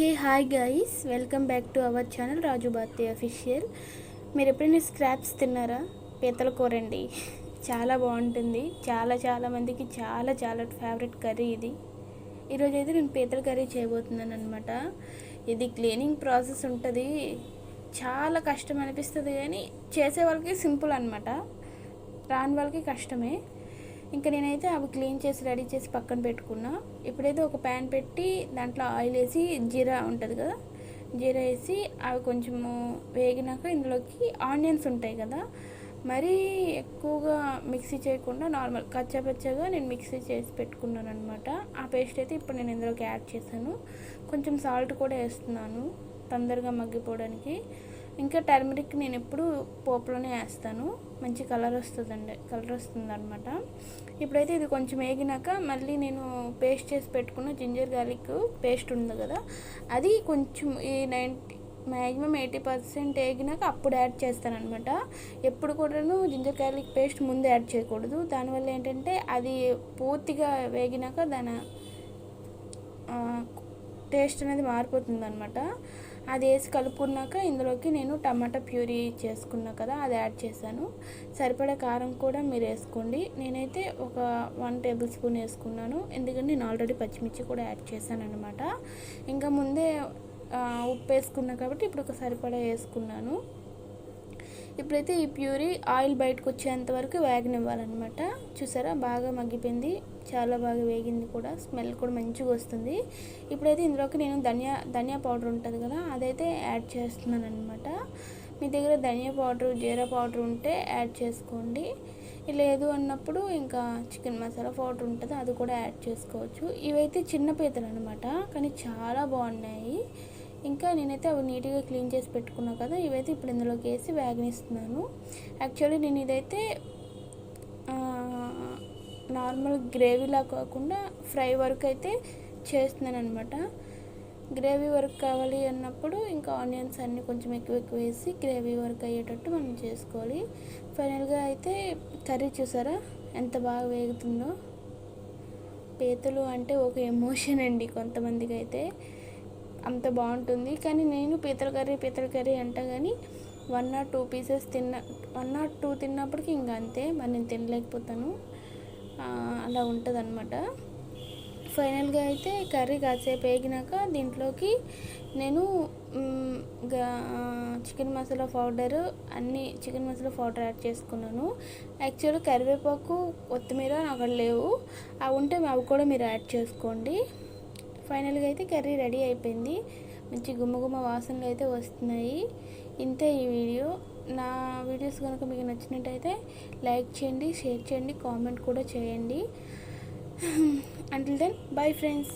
Hey hi guys welcome back to our channel Raju Bathi official మీరు ఎప్పుడైనా scraps తిన్నారా? పీతల కూర అండి. చాలా బాగుంటుంది. చాలా చాలా మందికి చాలా చాలా ఫేవరెట్ కర్రీ ఇది. ఈరోజు అయితే నేను పీతల కర్రీ చేయబోతున్నాను అనమాట ఇది క్లీనింగ్ ప్రాసెస్ ఉంటుంది. చాలా కష్టం అనిపిస్తుంది కానీ చేసే వాళ్ళకి సింపుల్ అనమాట రాని వాళ్ళకి కష్టమే. ఇంకా నేనైతే అవి క్లీన్ చేసి రెడీ చేసి పక్కన పెట్టుకున్నా. ఇప్పుడైతే ఒక ప్యాన్ పెట్టి దాంట్లో ఆయిల్ వేసి జీరా ఉంటుంది కదా జీరా వేసి అవి కొంచెము వేగినాక ఇందులోకి ఆనియన్స్ ఉంటాయి కదా మరీ ఎక్కువగా మిక్సీ చేయకుండా నార్మల్ కచ్చాపచ్చగా నేను మిక్సీ చేసి పెట్టుకున్నాను అనమాట ఆ పేస్ట్ అయితే ఇప్పుడు నేను ఇందులోకి యాడ్ చేశాను. కొంచెం సాల్ట్ కూడా వేస్తున్నాను తొందరగా మగ్గిపోవడానికి. ఇంకా టర్మరిక్ నేను ఎప్పుడు పోపులోనే వేస్తాను. మంచి కలర్ వస్తుందండి కలర్ వస్తుంది అనమాట ఇప్పుడైతే ఇది కొంచెం వేగినాక మళ్ళీ నేను పేస్ట్ చేసి పెట్టుకున్న జింజర్ గార్లిక్ పేస్ట్ ఉంది కదా అది కొంచెం ఈ నైంటీ మ్యాక్సిమం ఎయిటీ పర్సెంట్ వేగినాక అప్పుడు యాడ్ చేస్తానమాట ఎప్పుడు కూడాను జింజర్ గార్లిక్ పేస్ట్ ముందు యాడ్ చేయకూడదు. దానివల్ల ఏంటంటే అది పూర్తిగా వేగినాక దాని టేస్ట్ అనేది మారిపోతుంది అనమాట అది వేసి కలుపుకున్నాక ఇందులోకి నేను టమాటా ప్యూరీ చేసుకున్నా కదా అది యాడ్ చేశాను. సరిపడ కారం కూడా మీరు వేసుకోండి. నేనైతే ఒక వన్ టేబుల్ స్పూన్ వేసుకున్నాను. ఎందుకంటే నేను ఆల్రెడీ పచ్చిమిర్చి కూడా యాడ్ చేశాను అనమాట ఇంకా ముందే ఉప్పు వేసుకున్నా కాబట్టి ఇప్పుడు ఒక సరిపడా వేసుకున్నాను. ఇప్పుడైతే ఈ ప్యూరీ ఆయిల్ బయటకు వచ్చేంత వరకు వేగనివ్వాలన్నమాట. చూసారా? బాగా మగ్గిపోయింది. చాలా బాగా వేగింది కూడా. స్మెల్ కూడా మంచిగా వస్తుంది. ఇప్పుడైతే ఇందులోకి నేను ధనియా ధనియా పౌడర్ ఉంటుంది కదా అదైతే యాడ్ చేస్తున్నాను అనమాట మీ దగ్గర ధనియా పౌడర్ జీరా పౌడర్ ఉంటే యాడ్ చేసుకోండి. లేదు అన్నప్పుడు ఇంకా చికెన్ మసాలా పౌడర్ ఉంటుంది అది కూడా యాడ్ చేసుకోవచ్చు. ఇవైతే చిన్న పీతలు అనమాట కానీ చాలా బాగున్నాయి. ఇంకా నేనైతే అవి నీట్గా క్లీన్ చేసి పెట్టుకున్నా కదా ఇవైతే ఇప్పుడు ఇందులోకి వేసి వేగనిస్తున్నాను. యాక్చువల్లీ నేను ఇదైతే నార్మల్ గ్రేవీలా కాకుండా ఫ్రై వరకు అయితే చేస్తున్నాను అనమాట గ్రేవీ వర్క్ కావాలి అన్నప్పుడు ఇంకా ఆనియన్స్ అన్నీ కొంచెం ఎక్కువ ఎక్కువ వేసి గ్రేవీ వర్క్ అయ్యేటట్టు మనం చేసుకోవాలి. ఫైనల్గా అయితే కర్రీ చూసారా? ఎంత బాగా వేగుతుందో. పీతలు అంటే ఒక ఎమోషన్ అండి కొంతమందికి అయితే అంత బాగుంటుంది. కానీ నేను పీతల కర్రీ పీతల కర్రీ అంట కానీ వన్ నాట్ టూ పీసెస్ తిన్న వన్ నాట్ టూ తిన్నప్పటికీ ఇంకా అంతే. మరి నేను తినలేకపోతాను. అలా ఉంటుంది అనమాట ఫైనల్గా అయితే కర్రీ కాసేపు వేగినాక దీంట్లోకి నేను చికెన్ మసాలా పౌడర్ అన్ని చికెన్ మసాలా పౌడర్ యాడ్ చేసుకున్నాను. యాక్చువల్గా కరివేపాకు కొత్తిమీర అక్కడ లేవు. అవి ఉంటే అవి కూడా మీరు యాడ్ చేసుకోండి. ఫైనల్గా అయితే కర్రీ రెడీ అయిపోయింది. మంచి గుమ్మగుమ్మ వాసనలు అయితే వస్తున్నాయి. ఇంతే ఈ వీడియో. నా వీడియోస్ కనుక మీకు నచ్చినట్టయితే లైక్ చేయండి షేర్ చేయండి కామెంట్ కూడా చేయండి. Until then bye friends